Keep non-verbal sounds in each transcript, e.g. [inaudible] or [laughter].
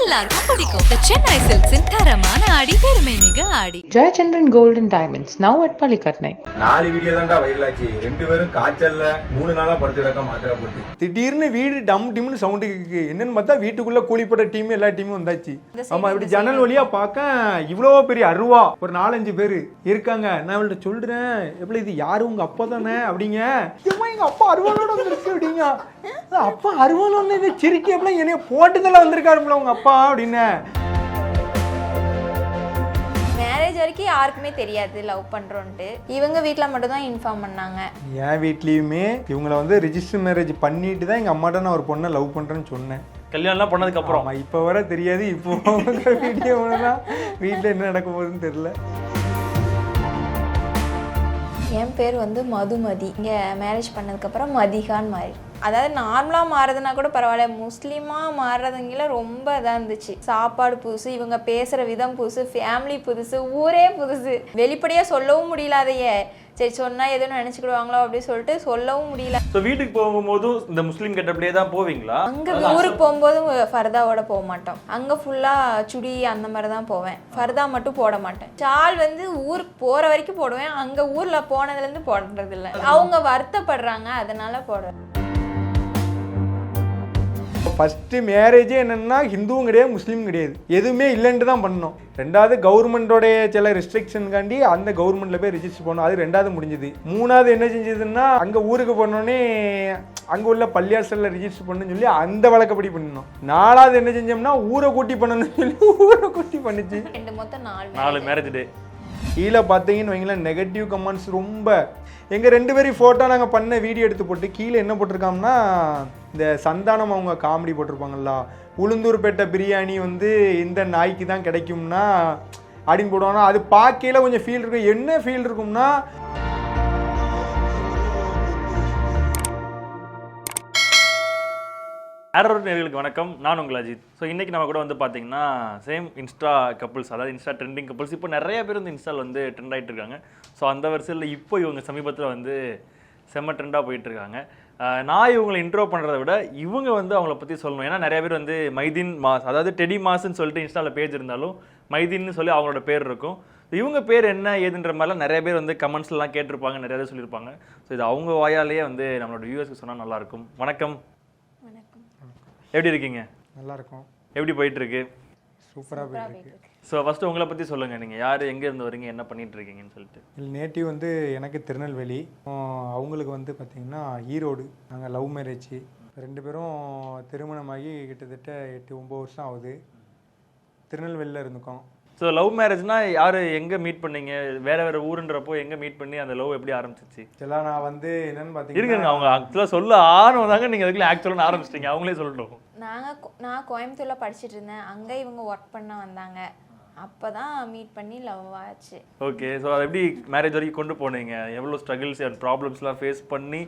எல்லாருக்கும் பிடிக்கும். The சென்னை சில்க்ஸின் தரமான ஆடி பெருமை மிக ஆடி. Gold and Diamonds, now at Palikatnai. நாலு வீடியோ தான்டா வைரல் ஆச்சு ரெண்டு பேரும் காய்ச்சல்ல மூணு நாளா படுத்து கிடக்க மாத்திரை போட்டு. திடீர்னு வீடு டம் டிம்னு சவுண்டு கேக்கு என்னன்னு பார்த்தா வீட்டுக்குள்ள கூலிப்பட டீம் எல்லா டீமும் வந்தாச்சு. ஆமா இப்படி ஜன்னல் வழியா பார்க்க இவ்வளோ பெரிய அருவா. ஒரு நாலஞ்சு பேர் இருக்காங்க. நான் இவள்கிட்ட சொல்றேன் எப்படி இது யாரு? உங்க அப்பா தானே? அப்படிங்க. எங்க அப்பா அருவாளோட வந்திருக்கு அப்படிங்க. "அஹ், அப்பா வந்து சிரிக்கி அப்படிலாம் என்னைய போட்டுதெல்லாம் வந்திருக்காருங்களா உங்க அப்பா? அப்படின்னு. மேரேஜ் வரைக்கும் யாருக்குமே தெரியாது லவ் பண்றோன்ட்டு. இவங்க வீட்ல மட்டும் தான் இன்ஃபார்ம் பண்ணாங்க. என் வீட்லயுமே இவங்கள வந்து ரிஜிஸ்டர் மேரேஜ் பண்ணிட்டு தான் எங்க அம்மாட்ட நான் ஒரு பொண்ணை லவ் பண்றேன்னு சொன்னேன். கல்யாணம்லாம் பண்ணதுக்கு அப்புறம் ஆமா இப்ப வர தெரியாது இப்போ வீடியோ தான் வீட்டுல என்ன நடக்க போகுதுன்னு தெரியல. என் பேர் வந்து மதுமதி. இங்கே மேரேஜ் பண்ணதுக்கப்புறம் மதிகான்னு மாறி அதாவது நார்மலாக மாறுறதுனா கூட பரவாயில்ல. முஸ்லீமாக மாறுறதுங்கள ரொம்ப இதாக இருந்துச்சு. சாப்பாடு புதுசு இவங்க பேசுகிற விதம் புதுசு ஃபேமிலி புதுசு ஊரே புதுசு. வெளிப்படையாக சொல்லவும் முடியல அதையே. சரி சொன்னால் எதுவும் நினச்சிக்கிடுவாங்களோ அப்படின்னு சொல்லிட்டு சொல்லவும் முடியல. ஸோ வீட்டுக்கு போகும்போதும் இந்த முஸ்லீம் கெட்டப்லேயே தான் போவீங்களா? அங்கே ஊருக்கு போகும்போதும் ஃபர்தாவோட போக மாட்டோம். அங்கே ஃபுல்லாக சுடி அந்த மாதிரி தான் போவேன். ஃபர்தா மட்டும் போட மாட்டேன். ஷால் வந்து ஊருக்கு போகிற வரைக்கும் போடுவேன். அங்கே ஊரில் போனதுலேருந்து போடுறது இல்லை அவங்க வருத்தப்படுறாங்க அதனால போடுவேன் ஃபர்ஸ்ட் மேரேஜே என்னன்னா ஹிந்துவும் கிடையாது முஸ்லீம் கிடையாது. எதுவுமே இல்லைன்ட்டு தான் பண்ணோம் ரெண்டாவது கவர்மெண்டோடைய சில ரெஸ்ட்ரிக்ஷனுக்காண்டி அந்த கவர்மெண்ட்ல போய் ரிஜிஸ்டர் பண்ணோம் அது ரெண்டாவது முடிஞ்சது. மூணாவது என்ன செஞ்சதுன்னா அங்க ஊருக்கு போனோடனே அங்க உள்ள பள்ளியாசல்ல ரிஜிஸ்டர் பண்ணணும்னு சொல்லி அந்த வழக்கப்படி பண்ணோம் நாலாவது என்ன செஞ்சோம்னா ஊரை கூட்டி பண்ணணும்னு சொல்லி ஊரை கூட்டி பண்ணுச்சு. ரெண்டு மொத்தம் நாலு நாலு மேரேஜ் டே. கீழே பார்த்தீங்கன்னு வைங்களேன் நெகட்டிவ் கமெண்ட்ஸ் ரொம்ப எங்கள் ரெண்டு பேரும் ஃபோட்டோ நாங்கள் பண்ண வீடியோ எடுத்து போட்டு கீழே என்ன போட்டிருக்கோம்னா இந்த சந்தானம் அவங்க காமெடி போட்டிருப்பாங்கல்ல. உளுந்தூர்பேட்டை பிரியாணி வந்து இந்த நாய்க்கு தான் கிடைக்கும்னா அப்படின்னு போடுவாங்க. அது பார்க்கையில் கொஞ்சம் ஃபீல் இருக்கும் என்ன ஃபீல் இருக்கும்னா ஆரோட் நேர்களுக்கு வணக்கம். நான் உங்கள் அஜித். ஸோ இன்றைக்கி நம்ம கூட வந்து பார்த்தீங்கன்னா சேம் இன்ஸ்டா கப்புள்ஸ் அதாவது இன்ஸ்டா ட்ரெண்டிங் கப்புள்ஸ் இப்போ நிறைய பேர் வந்து இன்ஸ்டால் வந்து ட்ரெண்ட் ஆகிட்டு இருக்காங்க. ஸோ அந்த வரிசையில் இப்போ இவங்க சமீபத்தில் வந்து செம்ம ட்ரெண்டாக போயிட்டுருக்காங்க நான் இவங்களை இன்ட்ரோ பண்ணுறத விட இவங்க வந்து அவங்கள பற்றி சொல்லணும். ஏன்னா நிறைய பேர் வந்து மைதீன் மாஸ் அதாவது டெடி மாஸ்ன்னு சொல்லிட்டு இன்ஸ்டாவில் பேஜ் இருந்தாலும் மைதீன்னு சொல்லி அவங்களோட பேர் இருக்கும். இவங்க பேர் என்ன ஏதுன்ற மாதிரிலாம் நிறைய பேர் வந்து கமெண்ட்ஸ்லாம் கேட்டிருப்பாங்க நிறைய பேர் சொல்லியிருப்பாங்க. ஸோ இது அவங்க வாயாலேயே வந்து நம்மளோட வியூவர்ஸ்க்கு சொன்னால் நல்லாயிருக்கும் வணக்கம். எப்படி இருக்கீங்க? நல்லா இருக்கும் எப்படி போயிட்டு இருக்கு சூப்பராக போயிருக்கு ஸோ ஃபர்ஸ்ட் உங்களை பற்றி சொல்லுங்க. நீங்க யார் எங்க இருந்து வரீங்க என்ன பண்ணிட்டு இருக்கீங்கன்னு சொல்லிட்டு. நேட்டிவ் வந்து எனக்கு திருநெல்வேலி. அவங்களுக்கு வந்து பார்த்திங்கன்னா ஈரோடு. நாங்கள் லவ் மேரேஜ். ரெண்டு பேரும் திருமணமாகி கிட்டத்தட்ட எட்டு ஒம்பது வருஷம் ஆகுது. திருநெல்வேலியில் இருந்துக்கோம். ஸோ லவ் மேரேஜ்னா யார் எங்க மீட் பண்ணீங்க? வேற வேற ஊருன்றப்போ எங்க மீட் பண்ணி அந்த லவ் எப்படி ஆரம்பிச்சிச்சு? இதெல்லாம் நான் வந்து என்னன்னு பார்த்தீங்கன்னா அவங்க ஆக்சுவலாக சொல்ல ஆரம்பம் தாங்க நீங்க அதுக்குள்ள ஆக்சுவலாக ஆரம்பிச்சிட்டீங்க. அவங்களே சொல்லட்டும். நாங்கள் நான் கோயம்புத்தூரில் படிச்சிட்டு இருந்தேன். அங்கே இவங்க ஒர்க் பண்ண வந்தாங்க. அப்போ தான் மீட் பண்ணி லவ் ஆச்சு. ஓகே ஸோ அதை எப்படி மேரேஜ் வரைக்கும் கொண்டு போனீங்க? எவ்வளோ ஸ்ட்ரகிள்ஸ் அண்ட் ப்ராப்ளம்ஸ்லாம் ஃபேஸ் பண்ணி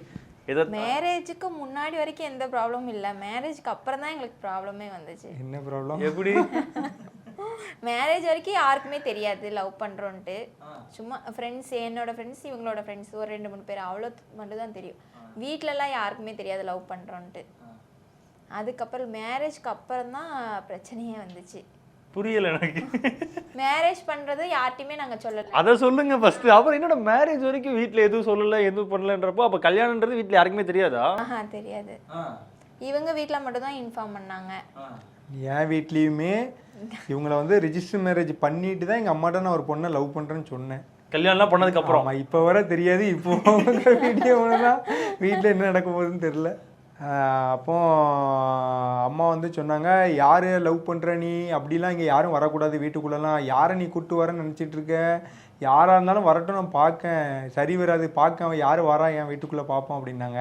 எதை மேரேஜுக்கு முன்னாடி வரைக்கும் எந்த ப்ராப்ளமும் இல்லை. மேரேஜ்க்கு அப்புறம் தான் எங்களுக்கு ப்ராப்ளமே வந்துச்சு. என்ன ப்ராப்ளம் எப்படி? [laughs] மேரேஜ் வரைக்கும் யாருக்குமே தெரியாது லவ் பண்ணுறோன்ட்டு சும்மா ஃப்ரெண்ட்ஸ் என்னோட ஃப்ரெண்ட்ஸ் இவங்களோட ஃப்ரெண்ட்ஸ் ஒரு ரெண்டு மூணு பேர் அவ்வளோ மட்டும் தான் தெரியும் வீட்டிலலாம் யாருக்குமே தெரியாது லவ் பண்ணுறோன்ட்டு அதுக்கப்புறம் மேரேஜ்க்கு அப்புறம் தான் பிரச்சனையே வந்துச்சு. புரியல எனக்கு. மேரேஜ் பண்ணுறது யார்ட்டையுமே நாங்கள் சொல்லலை. அதை சொல்லுங்க ஃபர்ஸ்ட் அப்புறம் என்னோட மேரேஜ் வரைக்கும் வீட்டில் எதுவும் சொல்லல எதுவும் பண்ணலன்றப்போ அப்போ கல்யாணன்றது வீட்டில் யாருக்குமே தெரியாதா? ஆஹா தெரியாது. இவங்க வீட்டில் மட்டும் தான் இன்ஃபார்ம் பண்ணாங்க என் வீட்லேயுமே இவங்கள வந்து ரிஜிஸ்டர் மேரேஜ் பண்ணிட்டு தான் எங்கள் அம்மாட்ட நான் ஒரு பொண்ணை லவ் பண்ணுறேன்னு சொன்னேன். கல்யாணம்லாம் பண்ணதுக்கு அப்புறம் இப்போ வர தெரியாது இப்போ வீடியோ தான் வீட்டில் என்ன நடக்க போகுதுன்னு தெரில அப்போ அம்மா வந்து சொன்னாங்க யார் லவ் பண்ணுற நீ? அப்படிலாம் இங்கே யாரும் வரக்கூடாது வீட்டுக்குள்ளெல்லாம் யாரை நீ கூட்டு வரேன்னு நினச்சிட்டு இருக்க? யாராக இருந்தாலும் வரட்டும் நான் பார்க்கேன். சரி வராது பார்க்க யார் வரா என் வீட்டுக்குள்ளே பார்ப்போம் அப்படின்னாங்க.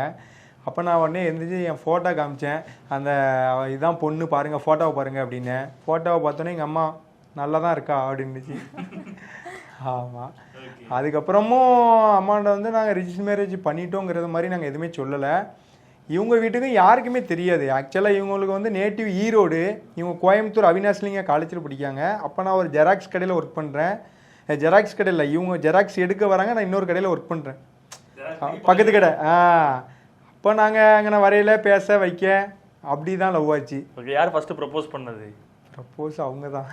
அப்போ நான் உடனே எந்திரிச்சு என் ஃபோட்டோ காமிச்சேன். அந்த இதான் பொண்ணு பாருங்கள் ஃபோட்டோவை பாருங்கள் அப்படின்னேன் ஃபோட்டோவை பார்த்தோன்னே எங்கள் அம்மா நல்லா தான் இருக்கா? அப்படின்னுச்சு. ஆமாம் அதுக்கப்புறமும் அம்மாண்ட வந்து நாங்கள் ரிஜிஸ்டர் மேரேஜ் பண்ணிட்டோங்கிறது மாதிரி நாங்கள் எதுவுமே சொல்லலை. இவங்க வீட்டுக்கு யாருக்குமே தெரியாது. ஆக்சுவலாக இவங்களுக்கு வந்து நேட்டிவ் ஈரோடு இவங்க கோயம்புத்தூர் அவினாஷ்லிங்க காலேஜில் படிக்காங்க அப்போ நான் ஒரு ஜெராக்ஸ் கடையில் ஒர்க் பண்ணுறேன் ஜெராக்ஸ் கடையில் இவங்க ஜெராக்ஸ் எடுக்க வராங்க நான் இன்னொரு கடையில் ஒர்க் பண்ணுறேன் பக்கத்து கடை. ஆ. அப்போ நாங்கள் அங்கே வரையில பேச வைக்க அப்படி தான் லவ் ஆச்சு. ஓகே யார் ஃபர்ஸ்ட் ப்ரப்போஸ் பண்ணது? ப்ரப்போஸ் அவங்க தான்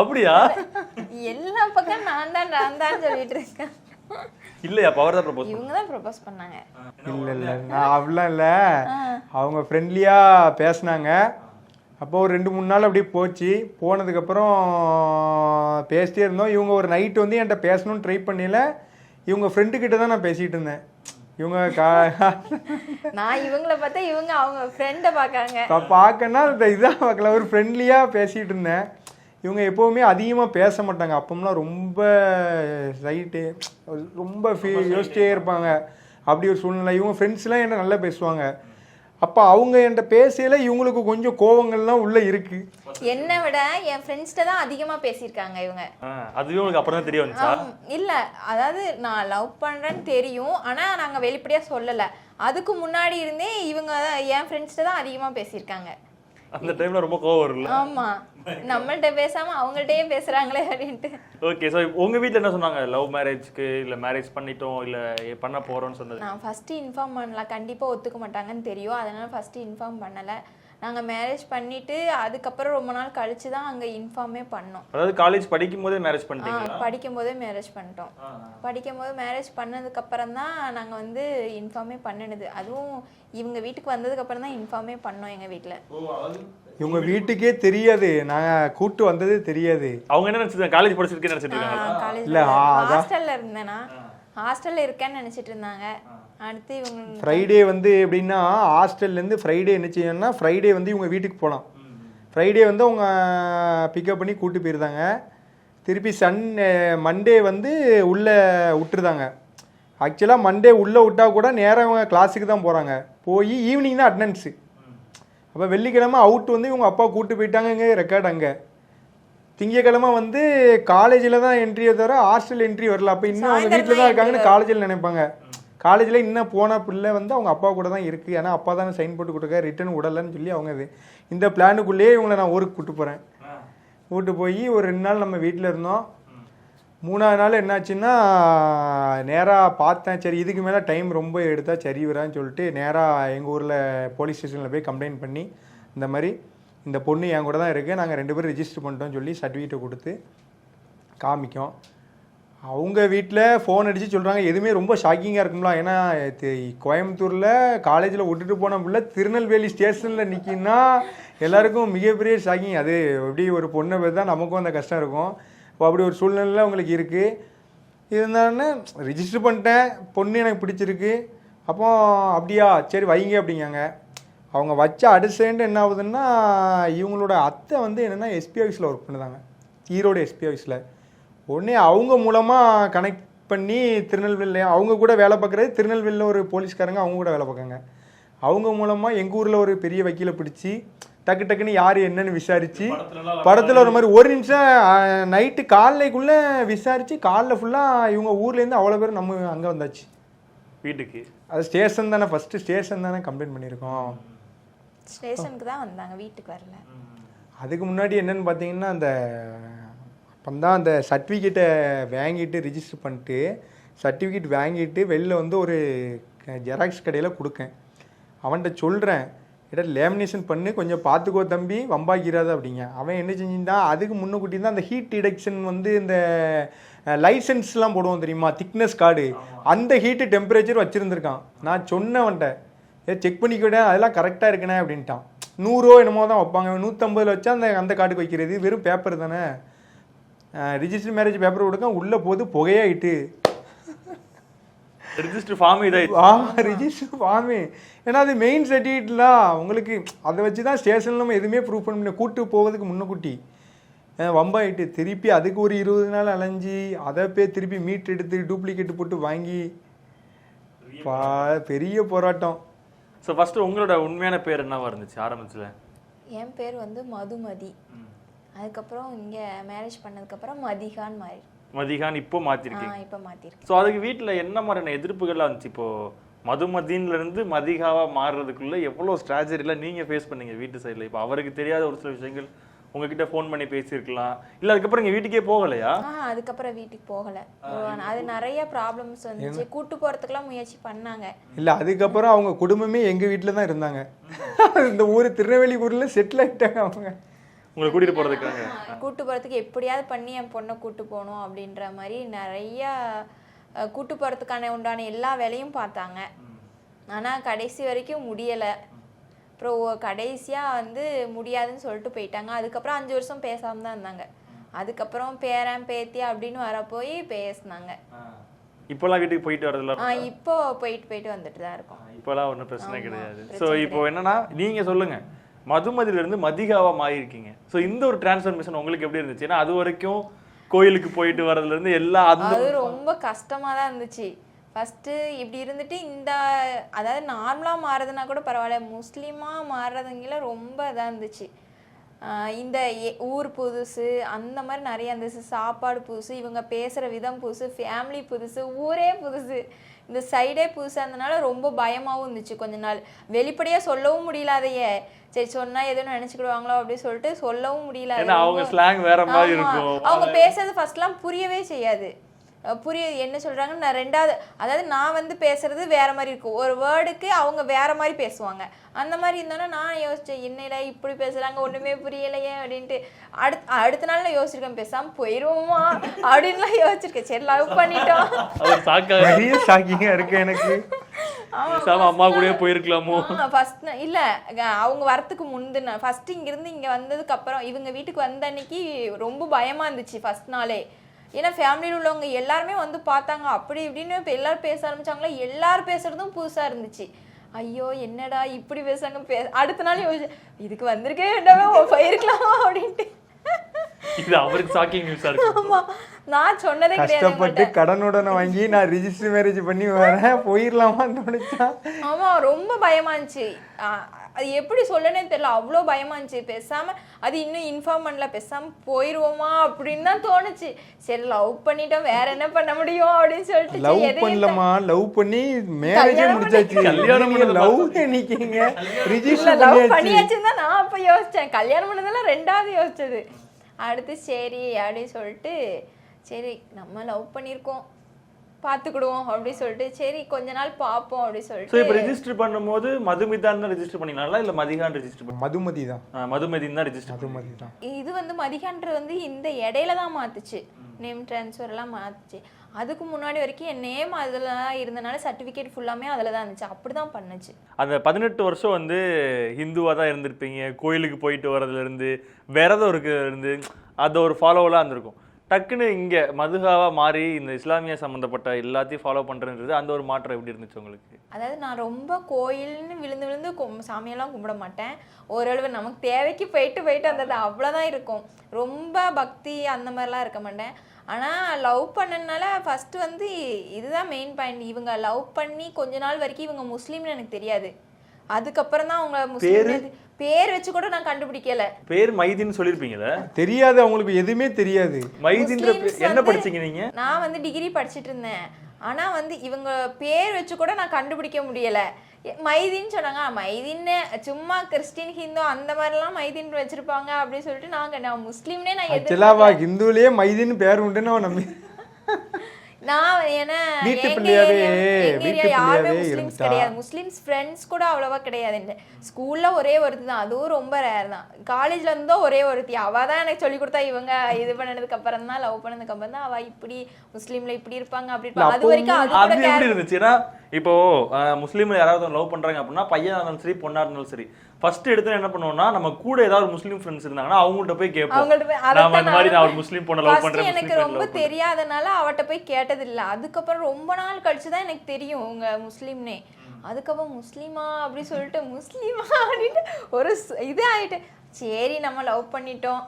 அப்படியா? எல்லா பக்கம் நான் தான் நான் தான் சொல்லிட்டு இருக்கேன். இல்லையா? பவர் தான் ப்ரப்போஸ் இவங்க தான் ப்ரப்போஸ் பண்ணாங்க. இல்லை இல்லை நான் அப்படிலாம் இல்லை. அவங்க ஃப்ரெண்ட்லியாக பேசினாங்க. அப்போ ஒரு ரெண்டு மூணு நாள் அப்படியே போச்சு. போனதுக்கப்புறம் பேசிட்டே இருந்தோம். இவங்க ஒரு நைட்டு வந்து என்கிட்ட பேசணும்னு ட்ரை பண்ணல. இவங்க ஃப்ரெண்டு கிட்ட தான் நான் பேசிகிட்டு இருந்தேன். இவங்க கா [laughs] நான் இவங்கள பார்த்தா இவங்க அவங்க ஃப்ரெண்டை பார்க்காங்க இப்போ பார்க்கன்னா இந்த இதாக பார்க்கல ஒரு ஃப்ரெண்ட்லியாக பேசிகிட்டு இருந்தேன். இவங்க எப்போவுமே அதிகமாக பேச மாட்டாங்க. அப்போம்லாம் ரொம்ப சைட்டு ரொம்ப ஃபீ யோசிச்சே இருப்பாங்க. அப்படி ஒரு சூழ்நிலை. இவங்க ஃப்ரெண்ட்ஸ்லாம் என்கிட்ட நல்லா பேசுவாங்க. அப்போ அவங்க என்கிட்ட பேசையில் இவங்களுக்கு கொஞ்சம் கோவங்கள்லாம் உள்ளே இருக்குது என்னை விட என் ஃப்ரெண்ட்ஸ்கிட்ட தான் அதிகமாக பேசியிருக்காங்க இவங்க. அதுவே உங்களுக்கு அப்புறம் தான் தெரிய வந்துச்சா? இல்ல அதாவது நான் லவ் பண்றேன்னு தெரியும் ஆனா நாங்க வெளிப்படையா சொல்லல. அதுக்கு முன்னாடி இருந்தே இவங்க தான் என் ஃப்ரெண்ட்ஸ்கிட்ட தான் அதிகமா பேசியிருக்காங்க. அந்த டைம்ல ரொம்ப கோவம் வரும்ல? ஆமா. [laughs] நம்மள்ட்ட பேசாம அவங்கள்ட்டயே பேசுறாங்களே அப்படின்ட்டு. ஓகே ஸோ உங்க வீட்ல என்ன சொன்னாங்க? லவ் மேரேஜ்க்கு இல்ல மேரேஜ் பண்ணிட்டோம் இல்ல பண்ண போறோம்னு சொன்னது. நான் ஃபர்ஸ்ட் இன்ஃபார்ம் பண்ணல. கண்டிப்பா ஒத்துக்க மாட்டாங்கன்னு தெரியும். அதனால ஃபர்ஸ்ட் இன்ஃபார்ம் பண்ணல. நாங்க மேரேஜ் பண்ணிட்டு அதுக்கப்புறம் ரொம்ப நாள் கழிச்சு தான் அங்க இன்ஃபார்மே பண்ணோம். அதாவது காலேஜ் படிக்கும் போதே மேரேஜ் ஆ, பண்ணிட்டீங்களா படிக்கும் போதே மேரேஜ் பண்ணிட்டோம். படிக்கும் போது மேரேஜ் பண்ணதுக்கு அப்புறம் தான் நாங்க வந்து இன்ஃபார்மே பண்ணினது. அதுவும் இவங்க வீட்டுக்கு வந்ததுக்கு அப்புறம் தான் இன்ஃபார்மே பண்ணோம் எங்க வீட்ல. இவங்க வீட்டுக்கே தெரியாது. நான் கூட்டு வந்ததே தெரியாது. அவங்க என்ன நினைச்சிருக்காங்க? காலேஜ் படிச்சிருக்கேன்னு நினைச்சிட்டு இருக்காங்க இல்ல. ஹாஸ்டல்ல இருந்தேனா? ஹாஸ்டல்ல இருக்கேன்னு நினைச்சிட்டு இருந்தாங்க. அடுத்து இவங்க ஃப்ரைடே வந்து எப்படின்னா ஹாஸ்டல்லேருந்து ஃப்ரைடே என்ன செய்யணும்னா ஃப்ரைடே வந்து இவங்க வீட்டுக்கு போகலாம் ஃப்ரைடே வந்து அவங்க பிக்கப் பண்ணி கூட்டு போயிருந்தாங்க. திருப்பி சன் மண்டே வந்து உள்ளே விட்டுருந்தாங்க. ஆக்சுவலாக மண்டே உள்ளே விட்டா கூட நேராக இவங்க கிளாஸுக்கு தான் போகிறாங்க போய் ஈவினிங் தான் அட்டனன்ஸு அப்போ வெள்ளிக்கிழமை அவுட் வந்து இவங்க அப்பா கூட்டு போயிட்டாங்கங்க ரெக்கார்ட் அங்கே. திங்கக்கிழமை வந்து காலேஜில் தான் என்ட்ரியை தவிர ஹாஸ்டல் என்ட்ரி வரல. அப்போ இன்னும் அவங்க வீட்டில் தான் இருக்காங்கன்னு entry காலேஜில் நினைப்பாங்க. காலேஜில் இன்னும் போன பிள்ளை வந்து அவங்க அப்பா கூட தான் இருக்குது ஏன்னா அப்பா தானே சைன் போட்டு கொடுக்க ரிட்டர்ன் விடலன்னு சொல்லி அவங்க இது. இந்த பிளானுக்குள்ளேயே இவங்களை நான் ஊருக்கு கூட்டு போகிறேன் கூட்டு போய் ஒரு ரெண்டு நாள் நம்ம வீட்டில் இருந்தோம். மூணாவது நாள் என்னாச்சுன்னா நேராக பார்த்தேன். சரி இதுக்கு மேலே டைம் ரொம்ப எடுத்தால் சரி வரான்னு சொல்லிட்டு நேராக எங்கள் ஊரில் போலீஸ் ஸ்டேஷனில் போய் கம்ப்ளைண்ட் பண்ணி இந்த மாதிரி இந்த பொண்ணு என் கூட தான் இருக்குது நாங்கள் ரெண்டு பேரும் ரெஜிஸ்டர் பண்ணிட்டோம்னு சொல்லி சர்டிஃபிகேட்டை கொடுத்து காமிக்கும். அவங்க வீட்டில் ஃபோன் அடித்து சொல்கிறாங்க எதுவுமே ரொம்ப ஷாக்கிங்காக இருக்கும்ல. ஏன்னா கோயம்புத்தூரில் காலேஜில் விட்டுட்டு போன பிள்ளை திருநெல்வேலி ஸ்டேஷனில் நிற்கின்னா எல்லாருக்கும் மிகப்பெரிய ஷாக்கிங் அது எப்படி ஒரு பொண்ணை பேர் தான் நமக்கும் அந்த கஷ்டம் இருக்கும். இப்போ அப்படி ஒரு சூழ்நிலை உங்களுக்கு இருக்குது இருந்தானே ரிஜிஸ்டர் பண்ணிட்டேன். பொண்ணு எனக்கு பிடிச்சிருக்கு. அப்போ அப்படியா? சரி வைங்க அப்படிங்காங்க. அவங்க வச்ச அடுத்த என்ன ஆகுதுன்னா இவங்களோட அத்தை வந்து என்னென்னா எஸ்பி ஆஃபீஸில் ஒர்க் பண்ணுதாங்க. ஈரோடு எஸ்பி ஆஃபீஸில் உடனே அவங்க மூலமாக கனெக்ட் பண்ணி திருநெல்வேலியில் அவங்க கூட வேலை பார்க்குறது திருநெல்வேலியில் ஒரு போலீஸ்காரங்க அவங்க கூட வேலை பார்க்காங்க அவங்க மூலமாக எங்கள் ஊரில் ஒரு பெரிய வக்கீலை பிடிச்சி டக்கு டக்குன்னு யார் என்னன்னு விசாரிச்சு படத்தில் ஒரு மாதிரி ஒரு நிமிஷம் நைட்டு காலைக்குள்ளே விசாரித்து காலைல ஃபுல்லாக இவங்க ஊர்லேருந்து அவ்வளோ பேர் நம்ம அங்கே வந்தாச்சு. வீட்டுக்கு. அது ஸ்டேஷன் தானே ஃபஸ்ட்டு ஸ்டேஷன் தானே கம்ப்ளைண்ட் பண்ணியிருக்கோம். ஸ்டேஷனுக்கு தான் வந்தாங்க வீட்டுக்கு வரல. அதுக்கு முன்னாடி என்னன்னு பார்த்தீங்கன்னா அந்த அப்பந்தான் அந்த சர்டிஃபிகேட்டை வாங்கிட்டு ரிஜிஸ்டர் பண்ணிட்டு சர்டிஃபிகேட் வாங்கிட்டு வெளில வந்து ஒரு ஜெராக்ஸ் கடையில் கொடுக்கேன். அவன்கிட்ட சொல்கிறேன் இட லேமினேஷன் பண்ணி கொஞ்சம் பார்த்துக்கோ தம்பி வம்பாக்கிறாத அப்படிங்க. அவன் என்ன செஞ்சிருந்தான் அதுக்கு முன்னக்கூட்டி தான் அந்த ஹீட் டிடெக்ஷன் வந்து இந்த லைசன்ஸ்லாம் போடுவோம் தெரியுமா? திக்னஸ் கார்டு அந்த ஹீட்டு டெம்பரேச்சர் வச்சுருந்துருக்கான். நான் சொன்னவன்ட்ட ஏ செக் பண்ணிக்கிட்டேன் அதெல்லாம் கரெக்டாக இருக்கணே அப்படின்ட்டான். நூறோ என்னமோ தான் வைப்பாங்க. நூற்றம்பதில் வச்சா அந்த அந்த கார்டுக்கு வைக்கிறது வெறும் பேப்பர் தானே? ரிஜிஸ்டர் மேரேஜ் பேப்பர் கொடுக்க உள்ளே போது புகையாயிட்டு ரெஜிஸ்டர் ஃபார்ம் இதாயிடுச்சு ஆமா ரிஜிஸ்டர் ஃபார்மே ஏன்னா அது மெயின் சர்டிஃபிகேட்லாம் உங்களுக்கு அதை வச்சு தான் ஸ்டேஷனில் நம்ம எதுவுமே ப்ரூவ் பண்ண முடியும் கூட்டு போவதுக்கு முன்னக்கூட்டி. வம்பாயிட்டு. திருப்பி அதுக்கு ஒரு இருபது நாள் அலைஞ்சி அதை போய் திருப்பி மீட் எடுத்து டூப்ளிகேட் போட்டு வாங்கி. பா பெரிய போராட்டம். ஸோ ஃபர்ஸ்ட் உங்களோட உண்மையான பேர் என்னவா இருந்துச்சு ஆரம்பத்துல? என் பேர் வந்து மதுமதி. அதுக்கப்புறம் இங்கே மேரேஜ் பண்ணதுக்கப்புறம் மதிகான் மாறி. மதிகான் இப்போ ஆ மாத்திருக்கீங்க இப்போ மாற்றிருக்கேன் ஸோ அதுக்கு வீட்ல என்ன மாதிரியான எதிர்ப்புகள்லாம் இருந்துச்சு? இப்போ மதுமதின்ல இருந்து மதிகாவா மாறுறதுக்குள்ள எவ்வளோ ஸ்ட்ராட்டஜிலாம் நீங்க ஃபேஸ் பண்ணீங்க வீட்டு சைடுல இப்போ அவருக்கு தெரியாத ஒரு சில விஷயங்கள் உங்ககிட்ட ஃபோன் பண்ணி பேசியிருக்கலாம். இல்ல அதுக்கப்புறம் நீங்க வீட்டுக்கே போகலையா? அதுக்கப்புறம் வீட்டுக்கு போகலை. அது நிறைய ப்ராப்ளம்ஸ் வந்துச்சு. கூட்டு போகிறதுக்குலாம் முயற்சி பண்ணாங்க. இல்லை அதுக்கப்புறம் அவங்க குடும்பமே எங்கள் வீட்டில் தான் இருந்தாங்க. [laughs] இந்த ஊர் திருநெல்வேலி ஊரில் செட்டில் ஆகிட்டாங்க அவங்க. உங்களை கூட்டிட்டு போறதுக்காக. கூட்டு போகிறதுக்கு எப்படியாவது பண்ணி என் பொண்ணை கூட்டு போகணும் அப்படின்ற மாதிரி நிறையா கூட்டு போகிறதுக்கான உண்டான எல்லா வேலையும் பார்த்தாங்க. ஆனால் கடைசி வரைக்கும் முடியலை. அப்புறம் கடைசியாக வந்து முடியாதுன்னு சொல்லிட்டு போயிட்டாங்க. அதுக்கப்புறம் அஞ்சு வருஷம் பேசாமல் தான் இருந்தாங்க. அதுக்கப்புறம் பேரன் பேத்தி அப்படின்னு வரப்போய் பேசினாங்க. இப்போலாம் வீட்டுக்கு போயிட்டு வரதுல இப்போ போயிட்டு போயிட்டு வந்துட்டு தான் இருக்கோம் இப்போலாம் ஒன்றும் பிரச்சனை கிடையாது. ஸோ இப்போ என்னன்னா நீங்க சொல்லுங்க. மதுமதியிலிருந்து மதிகாவா மாறி ஸோ இந்த ஒரு டிரான்ஸ்ஃபர்மேஷன் உங்களுக்கு எப்படி இருந்துச்சு? ஏன்னா அது வரைக்கும் கோயிலுக்கு போயிட்டு வர்றதுலேருந்து இருந்து எல்லா அது ரொம்ப கஷ்டமாக தான் இருந்துச்சு. ஃபஸ்ட்டு இப்படி இருந்துட்டு இந்த அதாவது நார்மலாக மாறுறதுனா கூட பரவாயில்ல. முஸ்லீமாக மாறுறதுங்கில ரொம்ப இதாக இருந்துச்சு. ஆஹ் இந்த எ- ஊர் புதுசு அந்த மாதிரி நிறைய இருந்துச்சு. சாப்பாடு புதுசு இவங்க பேசுகிற விதம் புதுசு ஃபேமிலி புதுசு ஊரே புதுசு. இந்த சைடே புதுசாக இருந்தனால ரொம்ப பயமாகவும் இருந்துச்சு கொஞ்ச நாள். வெளிப்படையாக சொல்லவும் முடியல அதையே சரி சொன்னால் எதுவும் நினச்சிக்கிடுவாங்களோ அப்படின்னு சொல்லிட்டு சொல்லவும் முடியல அவங்க ரொம்ப- ஸ்லாங் வேற மாதிரி ஆமா. இருக்கும். அவங்க பேசுறது ஃபர்ஸ்ட்லாம் புரியவே செய்யாது. புரிய என்ன சொல்றாங்கன்னு நான் ரெண்டாவது அதாவது நான் வந்து பேசுறது வேற மாதிரி இருக்கும். ஒரு வேர்டுக்கு அவங்க வேற மாதிரி பேசுவாங்க. அந்த மாதிரி இருந்தோன்னா நான் யோசிச்சேன் என்னடா இப்படி பேசுறாங்க? ஒண்ணுமே புரியலையே அப்படின்ட்டு. அடுத்த அடுத்த நாள் நான் யோசிச்சிருக்கேன் பேசாம போயிருவோமா? அப்படின்லாம் யோசிச்சிருக்கேன். சரி லவ் பண்ணிட்டோம். அவர் சாக்கா நிறைய ஷாக்கிங்கா இருக்கு எனக்கு. அம்மா கூடயே போயிருக்கலாமோ? ஃபர்ஸ்ட் இல்ல அவங்க வரத்துக்கு முந்தின ஃபர்ஸ்ட் இங்க இருந்து இங்க வந்ததுக்கு அப்புறம் இவங்க வீட்டுக்கு வந்த அன்னைக்கு ரொம்ப பயமா இருந்துச்சு ஃபர்ஸ்ட் நாளே. ஏன்னா ஃபேமிலியில் உள்ளவங்க எல்லாருமே வந்து பார்த்தாங்க அப்படி இப்படின்னு இப்போ எல்லாரும் பேச ஆரம்பிச்சாங்களா? எல்லாரும் பேசுறதும் புதுசா இருந்துச்சு. ஐயோ என்னடா இப்படி பேசுறாங்க? பே அடுத்த நாள் யோசிச்சு இதுக்கு வந்திருக்கே வேண்டாமே போயிருக்கலாமா? அப்படின்ட்டு. இது அவருக்கு ஷாக்கிங் நியூஸா இருக்கு ஆமா. நான் சொன்னதே கிடையாது கஷ்டப்பட்டு. கடனுடனே வாங்கி நான் ரிஜிஸ்டர் மேரேஜ் பண்ணி வரேன் போயிடலாமான்னு தோணுச்சா? ஆமா ரொம்ப பயமா இருந்துச்சு. அது எப்படி சொல்லனே தெரியல. அவ்வளோ பயமா இருந்துச்சு. பேசாம அது இன்னும் இன்ஃபார்ம் பண்ணல. பேசாம போயிருவோமா அப்படின்னு தான் தோணுச்சு. சரி லவ் பண்ணிட்டோம். வேற என்ன பண்ண முடியும் அப்படின்னு சொல்லிட்டு. லவ் பண்ணலமா லவ் பண்ணி மேரேஜே கல்யாணம் முடிச்சாச்சு. கல்யாணம் பண்ணது லவ் இல்ல ரிஜிஸ்டர் லவ் பண்ணியாச்சு. பண்ணியாச்சுன்னு தான் நான் அப்ப யோசிச்சேன். கல்யாணம் பண்ணதெல்லாம் ரெண்டாவது யோசிச்சது. அடுத்து சரி அப்படின்னு சொல்லிட்டு சரி நம்ம லவ் பண்ணியிருக்கோம். பார்த்துக்கிடுவோம் அப்படின்னு சொல்லிட்டு சரி கொஞ்ச நாள் பார்ப்போம் அப்படின்னு ஸோ இப்போ சொல்லிட்டு ரெஜிஸ்டர் பண்ணும்போது மதுமிதான் தான் ரெஜிஸ்டர் பண்ணிக்கலாம் இல்ல மதிகான் ரெஜிஸ்டர் பண்ணி மதுமதி தான். மதுமதின் தான் ரெஜிஸ்டர் மதுமதி தான். இது வந்து மதிகான்ற வந்து இந்த இடையில தான் மாத்துச்சு. நேம் ட்ரான்ஸ்ஃபர் எல்லாம் மாத்துச்சு. அதுக்கு முன்னாடி வரைக்கும் என் நேம் அதில் தான் இருந்தனால சர்டிஃபிகேட் ஃபுல்லாமே அதில் தான் இருந்துச்சு. அப்படி தான் பண்ணுச்சு. அந்த பதினெட்டு வருஷம் வந்து ஹிந்துவாக தான் இருந்திருப்பீங்க. கோயிலுக்கு போயிட்டு வரதுல இருந்து விரதம் இருக்கு இருந்து அது ஒரு ஃபாலோவெலாம் இருந்திருக்கும். டக்குன்னு இங்கே மதுகாவாக மாறி இந்த இஸ்லாமிய சம்மந்தப்பட்ட எல்லாத்தையும் ஃபாலோ பண்ணுறது அந்த ஒரு மாற்றம் எப்படி இருந்துச்சு உங்களுக்கு? அதாவது நான் ரொம்ப கோயில்னு விழுந்து விழுந்து கும் சாமியெல்லாம் கும்பிட மாட்டேன். ஓரளவு நமக்கு தேவைக்கு போயிட்டு போயிட்டு வந்தது அவ்வளோதான் இருக்கும். ரொம்ப பக்தி அந்த மாதிரிலாம் இருக்க மாட்டேன். ஆனால் லவ் பண்ணனால ஃபஸ்ட்டு வந்து இதுதான் மெயின் பாயிண்ட் இவங்க லவ் பண்ணி கொஞ்ச நாள் வரைக்கும் இவங்க முஸ்லீம்னு எனக்கு தெரியாது. அதுக்கப்புறம் தான் அவங்க முஸ்லீம் பேர் வச்சு கூட நான் கண்டுபிடிக்கல. பேர் மைதின்னு சொல்லியிருப்பீங்களே தெரியாது அவங்களுக்கு எதுவுமே தெரியாது. மைதின்ற என்ன படிச்சீங்க நீங்க? நான் வந்து டிகிரி படிச்சிட்டு இருந்தேன். ஆனா வந்து இவங்க பேர் வச்சு கூட நான் கண்டுபிடிக்க முடியல. மைதின்னு சொன்னாங்க. மைதின்னு சும்மா கிறிஸ்டின் ஹிந்து அந்த மாதிரிலாம் மைதின் வச்சிருப்பாங்க அப்படின்னு சொல்லிட்டு நாங்க நான் முஸ்லீம்னே நான் எதிர்பார்க்கல. ஹிந்துலயே மைதின்னு பேர் உண்டுன்னு நம்பி [laughs] நான் ஏன்னா வீட்டு பிள்ளையாவே, வீட்டு யாருமே முஸ்லிம்ஸ். கிடையாது. முஸ்லிம்ஸ் ஃப்ரெண்ட்ஸ் கூட அவ்வளவா கிடையாது ஸ்கூல்ல ஒரே ஒருத்தி தான். அதுவும் ரொம்ப ரேர் தான். காலேஜ்ல இருந்தோ ஒரே ஒருத்தி. அவ தான் எனக்கு சொல்லி கொடுத்தா இவங்க இது பண்ணதுக்கு அப்புறம் தான் லவ் பண்ணதுக்கு அப்புறம் தான் அவ இப்படி முஸ்லீம்ல இப்படி இருப்பாங்க அப்படி இருப்பாங்க. அது வரைக்கும் அது எப்படி இப்போ முஸ்லீம்ல யாராவது லவ் பண்றாங்க அப்படின்னா பையனா இருந்தாலும் சரி பொண்ணா இருந்தாலும் சரி ஃபர்ஸ்ட் எடுத்து என்ன பண்ணுவோம்னா நம்ம கூட ஏதாவது முஸ்லீம் ஃப்ரெண்ட்ஸ் இருந்தாங்கன்னா அவங்கள்ட்ட போய் கேட்போம். நாம இந்த மாதிரி நான் ஒரு முஸ்லீம் பொண்ணை லவ் பண்றேன் எனக்கு ரொம்ப தெரியாதனால அவட்ட போய் கேட்டது இல்ல அதுக்கப்புறம் ரொம்ப நாள் கழிச்சு தான் எனக்கு தெரியும் உங்க முஸ்லீம்னே. அதுக்கப்புறம் முஸ்லீமா அப்படி சொல்லிட்டு முஸ்லீமா அப்படின்ட்டு ஒரு இது ஆயிட்டு சரி நம்ம லவ் பண்ணிட்டோம்.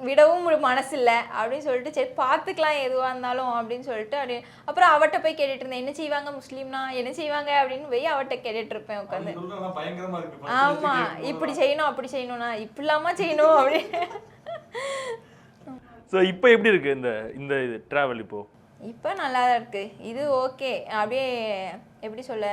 விடவும் மு- மனசு இல்ல அப்படின்னு சொல்லிட்டு சரி பார்த்துக்கலாம் எதுவா இருந்தாலும் அப்படின்னு சொல்லிட்டு அப்படி அப்புறம் அவட்ட போய் கேட்டுட்டு இருந்தேன். என்ன செய்வாங்க முஸ்லீம்னா? என்ன செய்வாங்க? அப்படின்னு போய் அவட்ட கேட்டுட்டு இருப்பேன் உட்காந்து. பயங்கரமா இருக்கு. ஆமா இப்படி செய்யணும் அப்படி செய்யணும்னா. இப்படிலாமா செய்யணும் அப்படின்னு ஸோ [laughs] இப்போ எப்படி இருக்கு இந்த இந்த இது டிராவல் இப்போ? இப்போ நல்லா தான் இருக்கு. இது ஓகே அப்படியே எப்படி சொல்ல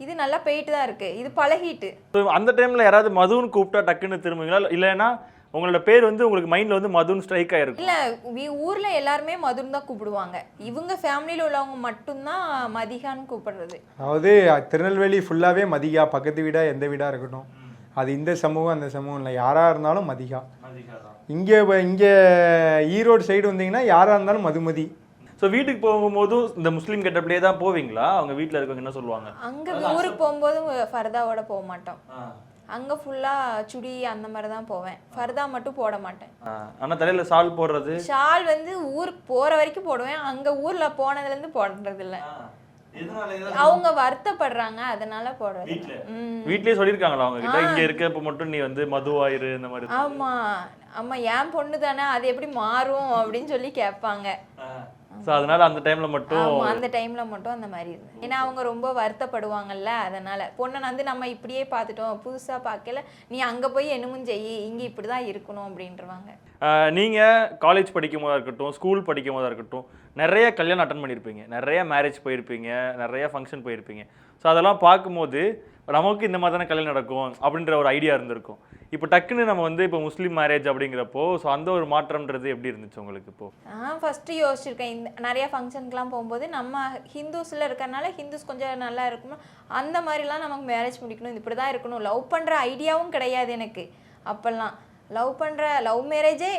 இது நல்லா போயிட்டு தான் இருக்கு. இது பழகிட்டு. அந்த டைம்ல யாராவது மதுன்னு கூப்பிட்டா டக்குன்னு திரும்புவீங்களா? இல்லைன்னா உங்களோட பேர் வந்து உங்களுக்கு மைண்ட்ல வந்து மதுன்னு ஸ்ட்ரைக் ஆயிருக்கும் இல்ல வி- ஊர்ல எல்லாருமே மதுன்னு தான் கூப்பிடுவாங்க. இவங்க ஃபேமிலியில உள்ளவங்க மட்டும்தான் மதிகான்னு கூப்பிடுறது. அதாவது திருநெல்வேலி ஃபுல்லாவே மதியா பக்கத்து வீடா எந்த வீடா இருக்கட்டும். அது இந்த சமூகம் அந்த சமூகம் இல்லை. யாராக இருந்தாலும் மதிகா. இங்கே இங்கே ஈரோடு சைடு வந்தீங்கன்னா யாராக இருந்தாலும் மதுமதி. ஸோ வீட்டுக்கு போகும்போதும் இந்த முஸ்லீம் கெட்டப்லேயே தான் போவீங்களா? அவங்க வீட்டில் இருக்கவங்க என்ன சொல்லுவாங்க? அங்கே ஊருக்கு போகும்போது ஃபர்தாவோட போக மாட்டோம். அங்கே ஃபுல்லாக சுடி அந்த மாதிரி தான் போவேன். ஃபர்தா மட்டும் போட மாட்டேன். ஆனால் தலையில் சால் போடுறது? ஷால் வந்து ஊருக்கு போகிற வரைக்கும் போடுவேன். அங்கே ஊரில் போனதுலேருந்து போடுறது இல்லை அவங்க வருத்தப்படுறாங்க அதனால போடுறது. வீட்லயே சொல்லியிருக்காங்களா அவங்க கிட்ட இங்க இருக்கப்ப மட்டும் நீ வந்து மதுவாயிரு இந்த மாதிரி ஆமா. ஆமா என் பொண்ணு தானே அது எப்படி மாறும் அப்படின்னு சொல்லி கேட்பாங்க. ஸோ அதனால அந்த டைம்ல மட்டும் அந்த டைம்ல மட்டும் அந்த மாதிரி இருந்தது. ஏன்னா அவங்க ரொம்ப வருத்தப்படுவாங்கல்ல அதனால. பொண்ணை வந்து நம்ம இப்படியே பார்த்துட்டோம் புதுசா பார்க்கல நீ அங்க போய் என்னமும் செய் இங்க இப்படிதான் இருக்கணும் அப்படின்றவாங்க. ஆஹ் நீங்க காலேஜ் படிக்கும் போதா இருக்கட்டும் ஸ்கூல் படிக்கும் போதா இருக்கட்டும் நிறைய கல்யாணம் அட்டன் பண்ணியிருப்பீங்க. நிறைய மேரேஜ் போயிருப்பீங்க நிறைய ஃபங்க்ஷன் போயிருப்பீங்க. ஸோ அதெல்லாம் பார்க்கும்போது நமக்கு இந்த மாதிரி தானே கல்யாணம் நடக்கும் அப்படின்ற ஒரு ஐடியா இருந்திருக்கும். இப்போ டக்குன்னு நம்ம வந்து இப்போ முஸ்லீம் மேரேஜ் அப்படிங்கிறப்போ ஸோ அந்த ஒரு மாற்றம்ன்றது எப்படி இருந்துச்சு உங்களுக்கு இப்போ? நான் ஃபஸ்ட்டு யோசிச்சிருக்கேன். இந்த நிறைய ஃபங்க்ஷனுக்குலாம் போகும்போது நம்ம ஹிந்துஸில் இருக்கிறனால ஹிந்துஸ் கொஞ்சம் நல்லா இருக்கணும் அந்த மாதிரிலாம் நமக்கு மேரேஜ் முடிக்கணும். இப்படி தான் இருக்கணும். லவ் பண்ணுற ஐடியாவும் கிடையாது எனக்கு. அப்போல்லாம் லவ் பண்ணுற லவ் மேரேஜே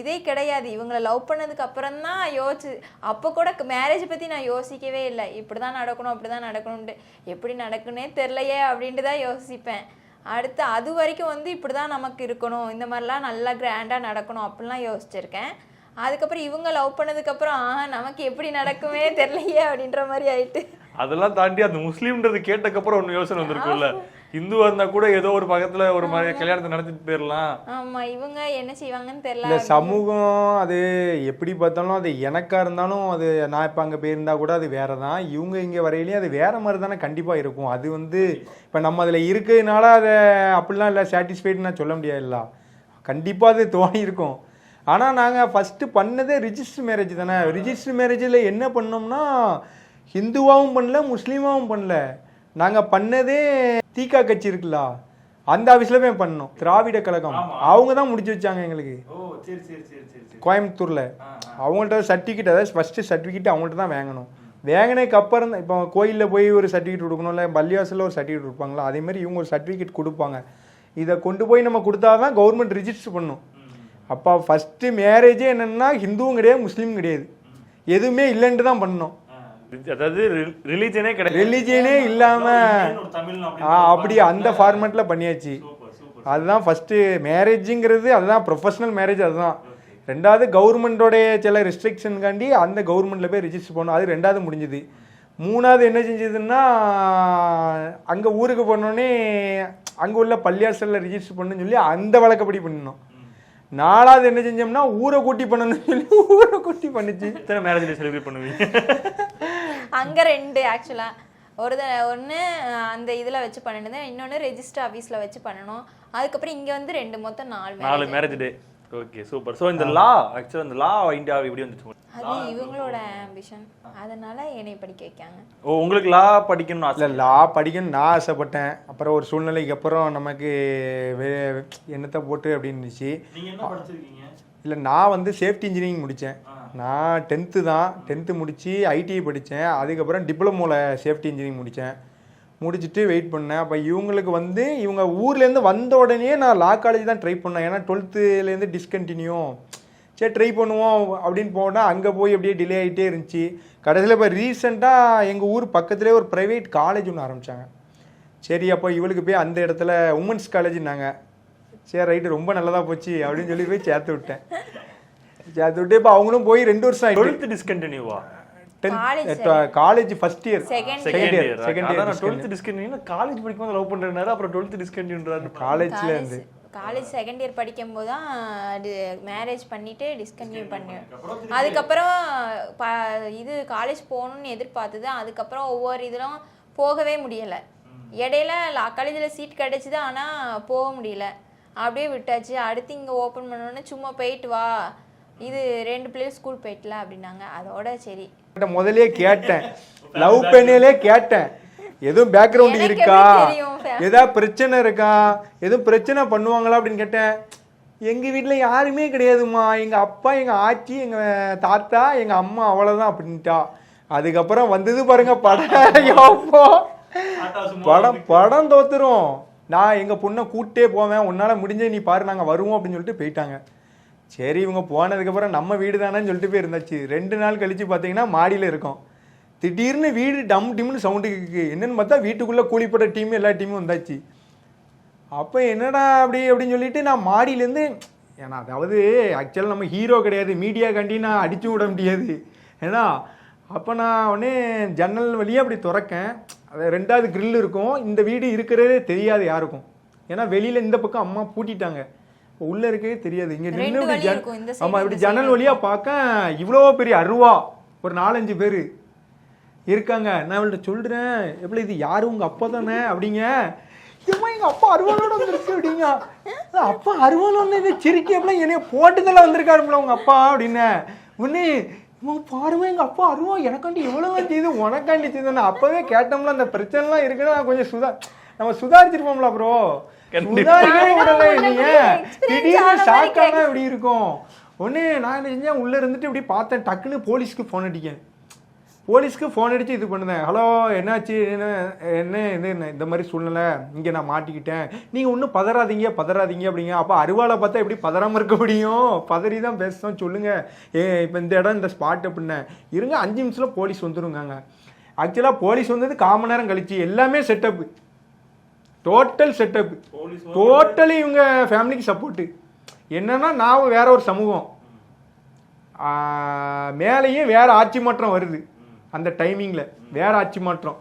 இதே கிடையாது. இவங்களை லவ் பண்ணதுக்கு அப்புறம் தான் யோசிச்சு அப்போ கூட மேரேஜ் பற்றி நான் யோசிக்கவே இல்லை. இப்படி தான் நடக்கணும் அப்படி தான் நடக்கணும்ட்டு எப்படி நடக்குன்னே தெரிலையே அப்படின்ட்டு தான் யோசிப்பேன். அடுத்து அது வரைக்கும் வந்து இப்படி தான் நமக்கு இருக்கணும். இந்த மாதிரிலாம் நல்லா கிராண்டாக நடக்கணும் அப்படிலாம் யோசிச்சிருக்கேன். அதுக்கப்புறம் இவங்க லவ் பண்ணதுக்கப்புறம் ஆஹா நமக்கு எப்படி நடக்குமே தெரியலையே அப்படின்ற மாதிரி ஆயிட்டு. அதெல்லாம் தாண்டி அந்த முஸ்லீம்ன்றது கேட்டக்கப்புறம் ஒன்று யோசனை வந்திருக்கும்ல. இந்துவா இருந்தா கூட ஏதோ ஒரு பக்கத்துல ஒரு மாதிரி கல்யாணத்தை நடத்திட்டு போயிடலாம் ஆமா இவங்க என்ன செய்வாங்கன்னு தெரியல இல்லை சமூகம் அது எப்படி பார்த்தாலும் அது எனக்கா இருந்தாலும் அது நான் இப்போ அங்கே போயிருந்தா கூட அது வேற தான் இவங்க இங்கே வரையிலையும் அது வேற மாதிரி தானே கண்டிப்பாக இருக்கும். அது வந்து இப்போ நம்ம அதில் இருக்கிறதுனால அதை அப்படிலாம் இல்லை சாட்டிஸ்ஃபைடு நான் சொல்ல முடியாதுல்ல கண்டிப்பாக அது தோணி இருக்கும். ஆனால் நாங்கள் ஃபஸ்ட்டு பண்ணதே ரிஜிஸ்டர் மேரேஜ் தானே. ரிஜிஸ்டர் மேரேஜில் என்ன பண்ணோம்னா ஹிந்துவாவும் பண்ணல முஸ்லீமாவும் பண்ணல. நாங்கள் பண்ணதே தீகா கட்சி இருக்குல்ல அந்த ஆஃபீஸில் போய் பண்ணோம். திராவிட கழகம். அவங்க தான் முடிச்சு வச்சாங்க எங்களுக்கு. கோயம்புத்தூரில். அவங்கள்ட்ட சர்டிஃபிகேட் அதாவது ஃபஸ்ட்டு சர்டிஃபிகேட் அவங்கள்ட்ட தான் வாங்கணும். வாங்கினதுக்கு அப்புறம் தான் இப்போ கோயிலில் போய் ஒரு சர்டிஃபிகேட் கொடுக்கணும் இல்லை பள்ளிவாசலில் ஒரு சர்டிஃபிகேட் கொடுப்பாங்களா? அதே மாதிரி இவங்க ஒரு சர்டிஃபிகேட் கொடுப்பாங்க. இதை கொண்டு போய் நம்ம கொடுத்தா தான் கவர்மெண்ட் ரிஜிஸ்டர் பண்ணும் அப்போ ஃபஸ்ட்டு மேரேஜே என்னென்னா ஹிந்துவும் கிடையாது முஸ்லீமும் கிடையாது. எதுவுமே இல்லைன்ட்டு தான் பண்ணோம். அதாவது ரிலீஜனே கிடையாது ரிலிஜியனே இல்லாமல் தமிழ் ஆ அப்படி அந்த ஃபார்மேட்டில் பண்ணியாச்சு. அதுதான் ஃபஸ்ட்டு மேரேஜுங்கிறது அதுதான் ப்ரொஃபஷனல் மேரேஜ் அதுதான். ரெண்டாவது கவர்மெண்ட்டோடைய சில ரெஸ்ட்ரிக்ஷனுக்காண்டி அந்த கவர்மெண்ட்டில் போய் ரிஜிஸ்டர் பண்ணணும். அது ரெண்டாவது முடிஞ்சுது. மூணாவது என்ன செஞ்சதுன்னா அங்கே ஊருக்கு போனோடனே அங்கே உள்ள பள்ளியாசலில் ரிஜிஸ்டர் பண்ணணும்னு சொல்லி அந்த வழக்கப்படி பண்ணணும் நாலாவது என்ன செஞ்சோம்னா ஊரை கூட்டி பண்ணணும்னு சொல்லி ஊரை கூட்டி பண்ணுச்சு. எத்தனை மேரேஜ் டே செலிப்ரேட் பண்ணுவீங்க? அங்க ரெண்டு ஆக்சுவலா ஒரு ஒன்று அந்த இதில் வச்சு பண்ணினது இன்னொன்று ரெஜிஸ்டர் ஆஃபீஸில் வச்சு பண்ணணும். அதுக்கப்புறம் இங்கே வந்து ரெண்டு மொத்தம் நாலு நாலு. Marriage day okay super so இந்த லா ஆக்சுவலாக இந்த லா இந்தியா எப்படி வந்துச்சு? அது இவங்களோட ஆம்பிஷன் அதனால என்னை படிக்க வைக்காங்க. ஓ உங்களுக்கு லா படிக்கணும்னு ஆசை? இல்லை லா படிக்கணும்னு நான் ஆசைப்பட்டேன். அப்புறம் ஒரு சூழ்நிலைக்கு அப்புறம் நமக்கு வே என்னத்தை போட்டு அப்படின்னு இருந்துச்சு நீங்க என்ன படிச்சிருக்கீங்க? இல்லை நான் வந்து சேஃப்டி இன்ஜினியரிங் முடித்தேன் நான் டென்த்து தான். டென்த்து முடித்து ஐடிஐ படித்தேன் அதுக்கப்புறம் டிப்ளமோவில் சேஃப்டி இன்ஜினியரிங் முடித்தேன் முடிச்சுட்டு வெயிட் பண்ணேன். அப்போ இவங்களுக்கு வந்து இவங்க ஊர்லேருந்து வந்த உடனே நான் லா காலேஜ் தான் ட்ரை பண்ணேன். ஏன்னா டுவெல்த்துலேருந்து டிஸ்கண்டினியூ சரி ட்ரை பண்ணுவோம் அப்படின்னு போனால் அங்கே போய் அப்படியே டிலே ஆகிட்டே இருந்துச்சு. கடைசியில் இப்போ ரீசெண்டாக எங்கள் ஊர் பக்கத்துலேயே ஒரு ப்ரைவேட் காலேஜ் ஒன்று ஆரம்பித்தாங்க சரி அப்போ இவளுக்கு போய் அந்த இடத்துல உமன்ஸ் காலேஜ்னாங்க சரி ரைட்டு ரொம்ப நல்லதா போச்சு அப்படின்னு சொல்லி போய் சேர்த்து விட்டேன். சேர்த்து விட்டு இப்போ அவங்களும் போய் ரெண்டு வருஷம் ஆயிடுச்சு twelfth டிஸ்கண்டினியூவா college first year Second. Second year second அதான் இயர் டுவெல்த் டிஸ்கண்டினியூ காலேஜ் படிக்கும்போது லவ் பண்றேனாரு அப்புறம் டுவெல்த் டிஸ்கண்டினியூன்றாரு காலேஜ்ல இருந்து. காலேஜ் செகண்ட் இயர் படிக்கும்போது தான் மேரேஜ் பண்ணிட்டு டிஸ்கன்டினியூ பண்ணேன். அதுக்கப்புறம் ப இது காலேஜ் போகணும்னு எதிர்பார்த்தது. அதுக்கப்புறம் ஒவ்வொரு இதெல்லாம் போகவே முடியலை. இடையில காலேஜில் சீட் கிடச்சிது. ஆனால் போக முடியல. அப்படியே விட்டாச்சு. அடுத்து இங்கே ஓப்பன் பண்ணோன்னே சும்மா போயிட்டு வா. இது ரெண்டு பிள்ளைகள் ஸ்கூல் போயிட்டல அப்படின்னாங்க. அதோட சரி. முதல்லயே கேட்டேன். [laughs] லவ் பண்ணிலே கேட்டேன். எதுவும் பேக்ரவுண்ட் இருக்கா? ஏதாவது பிரச்சனை இருக்கா? எதுவும் பிரச்சனை பண்ணுவாங்களா அப்படின்னு கேட்டேன். எங்க வீட்ல யாருமே கிடையாதும்மா. எங்க அப்பா எங்க ஆச்சி எங்க தாத்தா எங்க அம்மா அவ்வளவுதான் அப்படின்ட்டா. அதுக்கப்புறம் வந்தது பாருங்க படம். படம் படம் தோத்துரும். நான் எங்கள் பொண்ணை கூட்டே போவேன். உன்னால் முடிஞ்சே நீ பாரு நாங்கள் வருவோம் அப்படின்னு சொல்லிட்டு போயிட்டாங்க. சரி இவங்க போனதுக்கப்புறம் நம்ம வீடு தானேன்னு சொல்லிட்டு போய் இருந்தாச்சு ரெண்டு நாள் கழித்து பார்த்தீங்கன்னா மாடியில் இருக்கோம். திடீர்னு வீடு டம் டிம்னு சவுண்டு கேக்கு என்னன்னு பார்த்தா வீட்டுக்குள்ளே கூலிப்பட டீம் எல்லா டீமும் வந்தாச்சு. அப்போ என்னடா அப்படி அப்படின்னு சொல்லிட்டு நான் மாடியிலேருந்து ஏன்னா அதாவது ஆக்சுவலாக நம்ம ஹீரோ கிடையாது. மீடியா கண்டி நான் அடிச்சு விட முடியாது. ஏன்னா அப்போ நான் உடனே ஜன்னல் வழியாக அப்படி திறக்கேன். அது ரெண்டாவது grill இருக்கும். இந்த வீடு இருக்கிறதே தெரியாது யாருக்கும். ஏன்னா வெளியில் இந்த பக்கம் அம்மா பூட்டிட்டாங்க. உள்ளே இருக்கவே தெரியாது. இங்கே நின்று ஆமாம் இப்படி ஜன்னல் வழியாக பார்க்க இவ்வளோ பெரிய அருவா. ஒரு நாலஞ்சு பேர். இருக்காங்க. நான் அவள்கிட்ட சொல்கிறேன் எப்படி இது யாரு? உங்கள் அப்பா தானே? அப்படிங்க. ஏம்மா எங்கள் அப்பா அருவாளோட வந்துருக்கு அப்படிங்க. "அஹ், அப்பா அருவாள் வந்து சிரிக்கி அப்படிலாம் என்னைய போட்டுதெல்லாம் வந்திருக்காருங்களா உங்கள் அப்பா அப்படின்னு. உடனே "அம்மா, பாருமா எங்கள் அப்பா அருவா. எனக்காண்டி எவ்வளோ செய்யுது உனக்காண்டி செய்யுது நான் அப்போவே கேட்டோம்ல அந்த பிரச்சனைலாம் இருக்குன்னு நான் கொஞ்சம் சுதா நம்ம சுதாரிச்சிருப்போம்ல ப்ரோ. சுதாரிக்கவே விடலை நீங்க. experience திடீர்னு ஆன மாதிரி ஷாக்கானா இப்படி இருக்கும். ஒண்ணு நான் என்ன செஞ்சேன்? உள்ள இருந்துட்டு இப்படி பார்த்தேன். டக்குன்னு போலீஸ்க்கு ஃபோன் அடிக்கேன். போலீஸ்க்கு ஃபோன் அடிச்சு இது பண்ணுதேன் ஹலோ என்னாச்சு? என்ன என்ன இது என்ன? இந்த மாதிரி சூழ்நிலை. இங்கே நான் மாட்டிக்கிட்டேன். நீங்கள் ஒன்றும் பதறாதீங்க பதறாதீங்க அப்படிங்க. அப்போ அருவாளை பார்த்தா எப்படி பதறாமல் இருக்க முடியும்? பதறி தான் பேசுகிறோம் சொல்லுங்க. ஏ இப்போ இந்த இடம் இந்த ஸ்பாட் அப்படின்னேன். இருங்க அஞ்சு நிமிஷத்தில் போலீஸ் வந்துருங்காங்க. ஆக்சுவலாக போலீஸ் வந்தது காமன் நேரம் கழிச்சு. எல்லாமே செட்டப்பு டோட்டல் செட்டப் டோட்டலி இவங்க ஃபேமிலிக்கு சப்போர்ட்டு என்னன்னா நான் வேற ஒரு சமூகம். மேலேயும் வேற ஆட்சி மாற்றம் வருது. அந்த டைமிங்கில் வேற ஆட்சி மாற்றம்.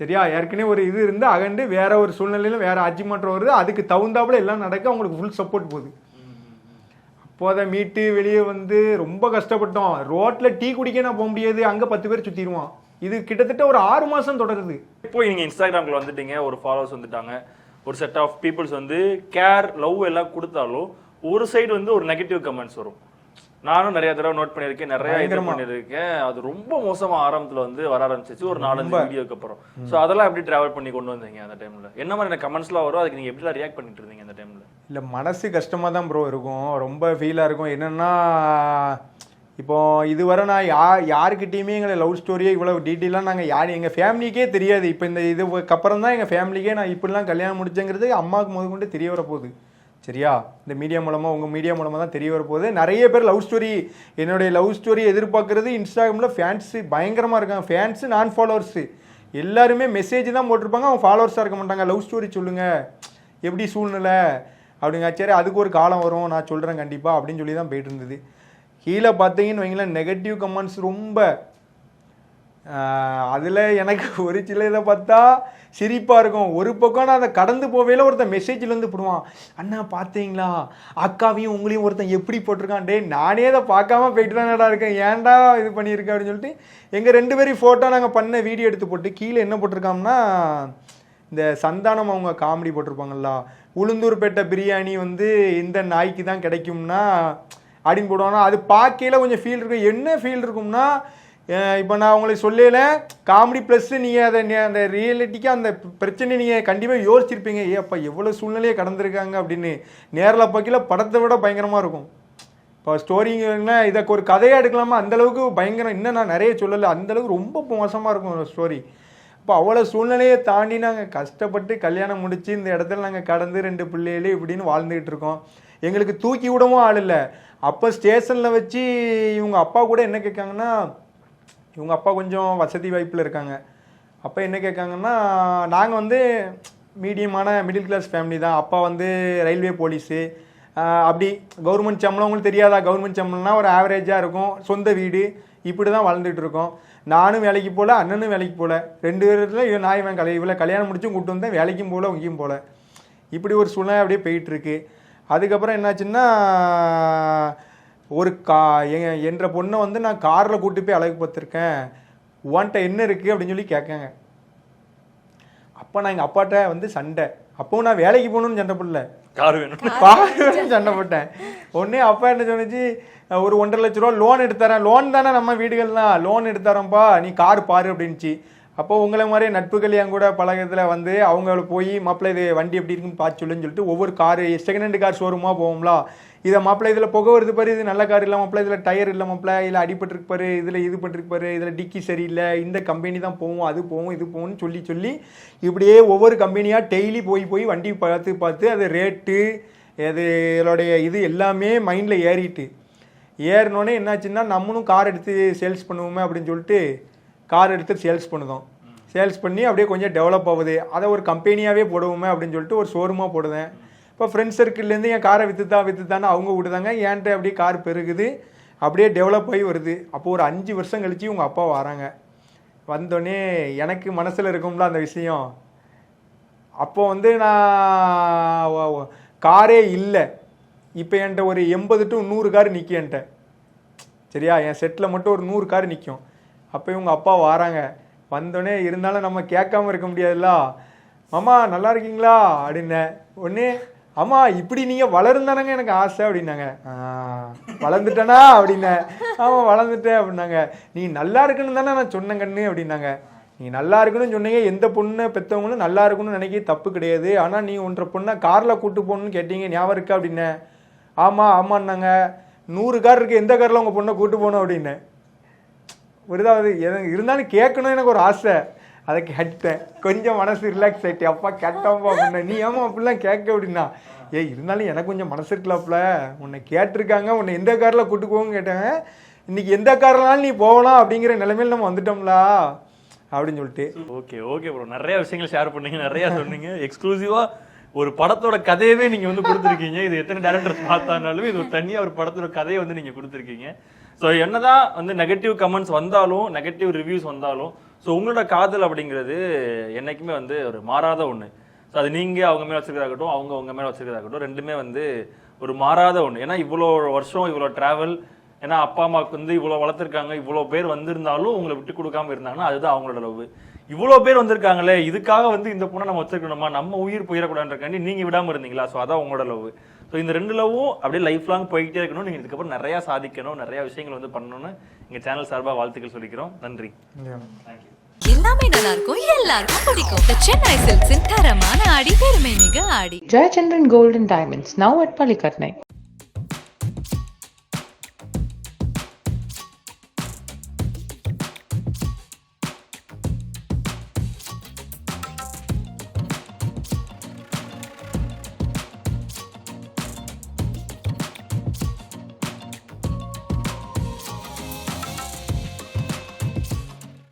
சரியா? ஏற்கனவே ஒரு இது இருந்து அகண்டு வேற ஒரு சூழ்நிலையில வேற ஆட்சி மாற்றம் வருது. அதுக்கு தகுந்தாப்புல எல்லாம் நடக்க அவங்களுக்கு ஃபுல் சப்போர்ட் போகுது. அப்போதை மீட்டு வெளியே வந்து ரொம்ப கஷ்டப்பட்டோம். ரோட்ல டீ குடிக்க நான் போக முடியாது. அங்க பத்து பேர் சுத்திடுவான். இது கிட்டத்தட்ட ஒரு ஆறு மாசம் தொடருது. இப்போ நீங்க இன்ஸ்டாகிராம்ல வந்துட்டீங்க. ஒரு ஃபாலோவர்ஸ் வந்துட்டாங்க. ஒரு செட் ஆஃப் பீப்புள்ஸ் வந்து கேர் லவ் எல்லாம் கொடுத்தாலும் ஒரு சைடு வந்து ஒரு நெகட்டிவ் கமெண்ட்ஸ் வரும். நானும் நிறைய தடவை நோட் பண்ணியிருக்கேன் நிறைய இது. பண்ணியிருக்கேன். அது ரொம்ப மோசமா ஆரம்பத்துல வந்து வர ஆரம்பிச்சிச்சு ஒரு நாலஞ்சு வீடியோக்கு அப்புறம். சோ அதெல்லாம் எப்படி டிராவல் பண்ணி கொண்டு வந்தீங்க அந்த டைம்ல என்ன மாதிரி கமெண்ட்ஸ்லாம் வரும்? அதுக்கு நீங்க எப்படிலாம் ரியாக்ட் பண்ணிட்டு இருந்தீங்க அந்த டைம்ல இல்லை மனசு கஷ்டமாக தான் ப்ரோ இருக்கும். ரொம்ப ஃபீலாக இருக்கும். என்னென்னா இப்போ இதுவரை நான் யா யாருக்கிட்டேயுமே எங்களை லவ் ஸ்டோரியே இவ்வளோ டீட்டெயிலாக நாங்கள் யார் எங்கள் ஃபேமிலிக்கே தெரியாது. இப்போ இந்த இதுக்கு அப்புறம் தான் எங்கள் ஃபேமிலிக்கே நான் இப்படிலாம் கல்யாணம் முடிச்சேங்கிறது அம்மாவுக்கு முதல் கொண்டு தெரிய வர போகுது சரியா? இந்த மீடியா மூலமாக உங்கள் மீடியா மூலமாக தான் தெரிய வரப்போகுது நிறைய பேர் லவ் ஸ்டோரி என்னுடைய லவ் ஸ்டோரி எதிர்பார்க்குறது இன்ஸ்டாகிராமில் ஃபேன்ஸு பயங்கரமாக இருக்காங்க. ஃபேன்ஸு நான் ஃபாலோவர்ஸு எல்லாருமே மெசேஜ் தான் போட்டிருப்பாங்க. அவங்க ஃபாலோவர்ஸாக இருக்க மாட்டாங்க. லவ் ஸ்டோரி சொல்லுங்கள் எப்படி சூழ்நிலை? அப்படிங்க சரி அதுக்கு ஒரு காலம் வரும். நான் சொல்கிறேன் கண்டிப்பாக அப்படின்னு சொல்லி தான் போயிட்டு இருந்தது. கீழே பார்த்தீங்கன்னு வைங்களேன் நெகட்டிவ் கமெண்ட்ஸ் ரொம்ப அதில் எனக்கு [laughs] ஒரு சில இதை பார்த்தா சிரிப்பாக இருக்கும். ஒரு பக்கம் நான் அதை கடந்து போவேல ஒருத்தன் மெசேஜில் வந்து போடுவான். அண்ணா பார்த்தீங்களா? அக்காவையும் உங்களையும் ஒருத்தன் எப்படி போட்டிருக்கான்? டே நானே அதை பார்க்காம போயிட்டு தானடா இருக்கேன்? ஏன்டா இது பண்ணியிருக்கேன் அப்படின்னு சொல்லிட்டு எங்கள் ரெண்டு பேரும் ஃபோட்டோ நாங்கள் பண்ண வீடியோ எடுத்து போட்டு கீழே என்ன போட்டிருக்கோம்னா இந்த சந்தானம் அவங்க காமெடி போட்டிருப்பாங்கல்ல உளுந்தூர்பேட்டை பிரியாணி வந்து இந்த நாய்க்கு தான் கிடைக்கும்னா அப்படின்னு போடுவாங்கன்னா அது பார்க்கையில் கொஞ்சம் ஃபீல் இருக்கும். என்ன ஃபீல் இருக்கும்னா இப்போ நான் உங்களுக்கு சொல்லல காமெடி ப்ளஸ்ஸு நீங்கள் அதை அந்த ரியாலிட்டிக்கு அந்த பிரச்சனை நீங்கள் கண்டிப்பாக யோசிச்சிருப்பீங்க. ஏ அப்பா எவ்வளோ சூழ்நிலையை கடந்திருக்காங்க அப்படின்னு. நேரில் பார்க்கல படத்தை விட பயங்கரமாக இருக்கும். இப்போ ஸ்டோரிங்கன்னா இதை ஒரு கதையாக எடுக்கலாமா? அந்த அளவுக்கு பயங்கரம். இன்னும் நான் நிறைய சொல்லலை. அந்தளவுக்கு ரொம்ப மோசமாக இருக்கும் ஸ்டோரி இப்போ அவ்வளோ சூழ்நிலையை தாண்டி நாங்கள் கஷ்டப்பட்டு கல்யாணம் முடித்து இந்த இடத்துல நாங்கள் கடந்து ரெண்டு பிள்ளைகளே இப்படின்னு வாழ்ந்துக்கிட்டு இருக்கோம். எங்களுக்கு தூக்கி விடவும் ஆள் இல்லை. அப்போ ஸ்டேஷனில் வச்சு இவங்க அப்பா கூட என்ன கேட்காங்கன்னா இவங்க அப்பா கொஞ்சம் வசதி வாய்ப்பில் இருக்காங்க. அப்போ என்ன கேட்காங்கன்னா நாங்கள் வந்து மீடியமான மிடில் கிளாஸ் ஃபேமிலி தான். அப்பா வந்து ரயில்வே போலீஸு அப்படி கவர்மெண்ட் சம்பளம் உங்களுக்கு தெரியாதா? கவர்மெண்ட் சம்பளம்னா ஒரு ஆவரேஜாக இருக்கும். சொந்த வீடு. இப்படி தான் வளர்ந்துட்டு இருக்கோம். நானும் வேலைக்கு போகல அண்ணனும் வேலைக்கு போகல ரெண்டு பேரில் இவன் நான் இவன் கலை இவ்வளோ கல்யாணம் முடிச்சும் கூப்பிட்டு வந்தேன். வேலைக்கும் போகல உங்கேயும் போகல இப்படி ஒரு சூழ்நிலை அப்படியே போயிட்டுருக்கு அதுக்கப்புறம் என்னாச்சுன்னா ஒரு கா என்ற பொண்ணை வந்து நான் காரில் கூட்டி போய் அழகு பார்த்துருக்கேன். உன்கிட்ட என்ன இருக்குது அப்படின்னு சொல்லி கேட்காங்க. அப்போ நான் எங்கள் அப்பாட்ட வந்து சண்டை. அப்பவும் நான் வேலைக்கு போகணும்னு சண்டை போடல. கார் வேணும். பாருன்னு சண்டை போட்டேன். உடனே அப்பா என்ன சொன்னுச்சு? ஒரு ஒன்றரை லட்ச ரூபா லோன் எடுத்துறேன் லோன் தானே நம்ம வீடுகள்லாம் லோன் எடுத்துறோம்ப்பா நீ கார் பாரு அப்படின்ச்சு அப்போ உங்களை மாதிரி நட்புகள் என் கூட பழக்கத்தில் வந்து அவங்கள போய் மாப்பிள்ளை இது வண்டி எப்படி இருக்குன்னு பார்த்து சொல்லுன்னு சொல்லிட்டு ஒவ்வொரு காரு செகண்ட் ஹேண்ட் கார் ஷோரூமாக போவோம்ல. இதை மாப்பிள்ளை இதில் புகை வருது பாரு இது நல்ல கார் இல்லை மாப்பிள்ளை இதில் டயர் இல்லை மாப்பிள்ளை இதில் அடிபட்டிருக்கு பாரு இதில் இது பண்ணிருக்கு பாரு இதில் டிக்கி சரியில்லை இந்த கம்பெனி தான் போகும் அது போகும் இது போகும்னு சொல்லி சொல்லி இப்படியே ஒவ்வொரு கம்பெனியாக டெய்லி போய் போய் வண்டி பார்த்து பார்த்து அது ரேட்டு அது இதோடைய இது எல்லாமே மைண்டில் ஏறிட்டு. ஏறினோடனே என்னாச்சுன்னா நம்மளும் கார் எடுத்து சேல்ஸ் பண்ணுவோமே அப்படின்னு சொல்லிட்டு கார் எடுத்து சேல்ஸ் பண்ணுதோம். சேல்ஸ் பண்ணி அப்படியே கொஞ்சம் டெவலப் ஆகுது. அதை ஒரு கம்பெனியாகவே போடுவோமே அப்படின்னு சொல்லிட்டு ஒரு ஷோரூமாக போடுதேன் இப்போ ஃப்ரெண்ட்ஸ் சர்க்கிள்லேருந்து என் காரை விற்றுத்தா விற்றுத்தான்னு அவங்க விடுதாங்க ஏன்ட்ட அப்படியே கார் பெருகுது. அப்படியே டெவலப் ஆகி வருது. அப்போது ஒரு அஞ்சு வருஷம் கழித்து உங்கள் அப்பா வராங்க. வந்தோடனே எனக்கு மனசில் இருக்கும்ல அந்த விஷயம். அப்போ வந்து நான் காரே இல்லை. இப்போ என்கிட்ட ஒரு எண்பது டு நூறு கார் நிற்கும் என்கிட்ட. சரியா? என் செட்டில் மட்டும் ஒரு நூறு கார் நிற்கும் அப்போ இவங்க அப்பா வராங்க. வந்தோடனே இருந்தாலும் நம்ம கேட்காம இருக்க முடியாதுல்ல. மாமா நல்லா இருக்கீங்களா? அப்படின்னேன். ஒன்று அம்மா இப்படி நீங்கள் வளர்ந்தானங்க எனக்கு ஆசை அப்படின்னாங்க. வளர்ந்துட்டனா அப்படின்னேன் ஆமாம் வளர்ந்துட்டேன் அப்படின்னாங்க. நீ நல்லா இருக்குன்னு தானே நான் சொன்னேன் கண்ணு அப்படின்னாங்க. நீ நல்லா இருக்கணும்னு சொன்னீங்க. எந்த பொண்ணு பெற்றவங்களும் நல்லா இருக்குன்னு நினைக்க தப்பு கிடையாது. ஆனால் நீ ஒன்றரை பொண்ணை காரில் கூட்டு போகணுன்னு கேட்டீங்க. ஞாபகம் இருக்கா அப்படின்னேன் ஆமாம் ஆமான்னாங்க. நூறு கார் இருக்கு. எந்த காரில் உங்கள் பொண்ணை கூட்டு போகணும் அப்படின்னேன் ஒரு இதாவது இருந்தாலும் கேட்கணும் எனக்கு ஒரு ஆசை. அதை கேட்டேன் கொஞ்சம் மனசு ரிலாக்ஸ் ஆகிட்டு அப்பா கேட்டோம்ப்பா அப்படின்னா நீ ஏமா அப்படிலாம் கேட்க அப்படின்னா ஏய் இருந்தாலும் எனக்கு கொஞ்சம் மனசு இருக்கலாப்ல. உன்னை கேட்டிருக்காங்க. உன்னை எந்த காரில் கூட்டு போவோன்னு கேட்டாங்க. இன்னைக்கு எந்த கார்லனாலும் நீ போகலாம் அப்படிங்கிற நிலைமையில நம்ம வந்துட்டோம்லா? அப்படின்னு சொல்லிட்டு. ஓகே ஓகே ப்ரோ நிறைய விஷயங்கள் ஷேர் பண்ணீங்க. நிறைய சொன்னீங்க. எக்ஸ்க்ளூசிவாக ஒரு படத்தோட கதையவே நீங்கள் வந்து கொடுத்துருக்கீங்க. இது எத்தனை டேரக்டர்ஸ் பார்த்தாலும் இது ஒரு தனியாக ஒரு படத்தோட கதையை வந்து நீங்கள் கொடுத்துருக்கீங்க. ஸோ என்னதான் வந்து நெகட்டிவ் கமெண்ட்ஸ் வந்தாலும் நெகட்டிவ் ரிவ்யூஸ் வந்தாலும் ஸோ உங்களோட காதல் அப்படிங்கிறது என்றைக்குமே வந்து ஒரு மாறாத ஒன்று ஸோ அது நீங்கள் அவங்க மேலே வச்சிருக்கிறதாகட்டும் அவங்க உங்கள் மேலே வச்சிருக்கிறதாகட்டும் ரெண்டுமே வந்து ஒரு மாறாத ஒன்று ஏன்னா இவ்வளோ வருஷம் இவ்வளோ ட்ராவல் ஏன்னா அப்பா அம்மாவுக்கு வந்து இவ்வளோ வளர்த்துருக்காங்க இவ்வளோ பேர் வந்திருந்தாலும் உங்களை விட்டு கொடுக்காம இருந்தாங்கன்னா அதுதான் அவங்களோட லவ் இவ்வளோ பேர் வந்திருக்காங்களே இதுக்காக வந்து இந்த பொண்ணை நம்ம வச்சிருக்கணுமா நம்ம உயிர் போயிடக்கூடாதுன்றக்காண்டி நீங்கள் விடாமல் இருந்தீங்களா? ஸோ அதான் உங்களோட லவ் ஸோ இந்த ரெண்டு லவ்வும் அப்படியே லைஃப் லாங் போய்கிட்டே இருக்கணும். நீங்கள் இதுக்கப்புறம் நிறையா சாதிக்கணும் நிறையா விஷயங்கள் வந்து பண்ணணும்னு எங்கள் சேனல் சார்பாக வாழ்த்துக்கள் சொல்லிக்கிறோம். நன்றி. எல்லாமே நல்லா இருக்கும் எல்லாருக்கும் பிடிக்கும். சென்னை சில்க்ஸின் தரமான ஆடி பெருமை மிக ஆடி. Gold and Diamonds, now at Palikatnai.